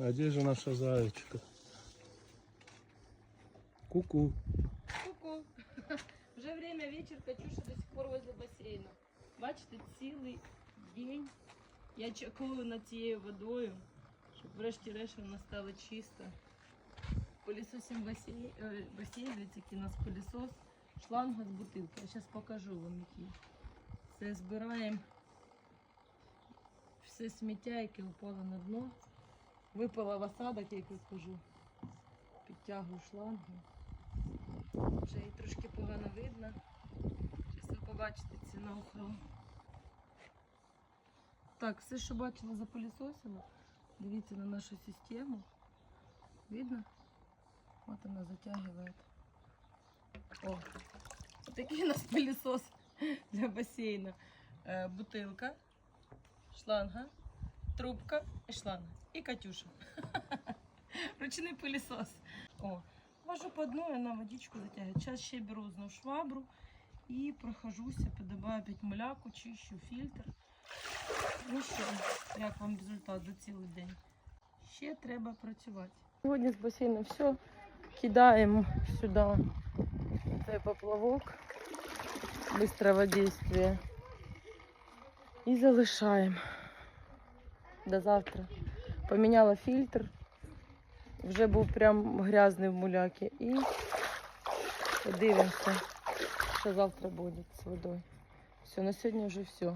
А де ж наша зайчка? Ку-ку. Ку-ку. Вже время вечір, Катюша до сих пор возле басейну. Бачите, цілий день я чекаю над цією водою, щоб врешті-решт вона стала чиста. Пилісосим басейн, е, басейн, дивіться, який у нас пилісос, шланга з бутилки. Я зараз покажу вам який. Це збираємо все сміття, яке впало на дно. Випала в осадок, як я кажу. Підтягую шлангу. Вже її трошки погано видно. Зараз ви побачите ціну охорону. Так, все, що бачили, запилісосила. Дивіться на нашу систему. Видно? От вона затягиває. О, такий у нас пилісос для басейну. Е, бутилка, шланга, трубка і шланга. І Катюша. Ручний пилісос. О, Вожу по дну, вона водичку затягує. Зараз ще беру знову швабру і прохожуся, подобаю опять муляку, чищу фільтр. Ну що, як вам результат за цілий день? Ще треба працювати. Сьогодні з басейну все. Кидаємо сюди цей поплавок быстрого действия. І залишаємо до завтра. Поміняла фільтр. Вже був прям грязний в муляки. І подивимося, що завтра буде з водою. Все, на сьогодні вже все.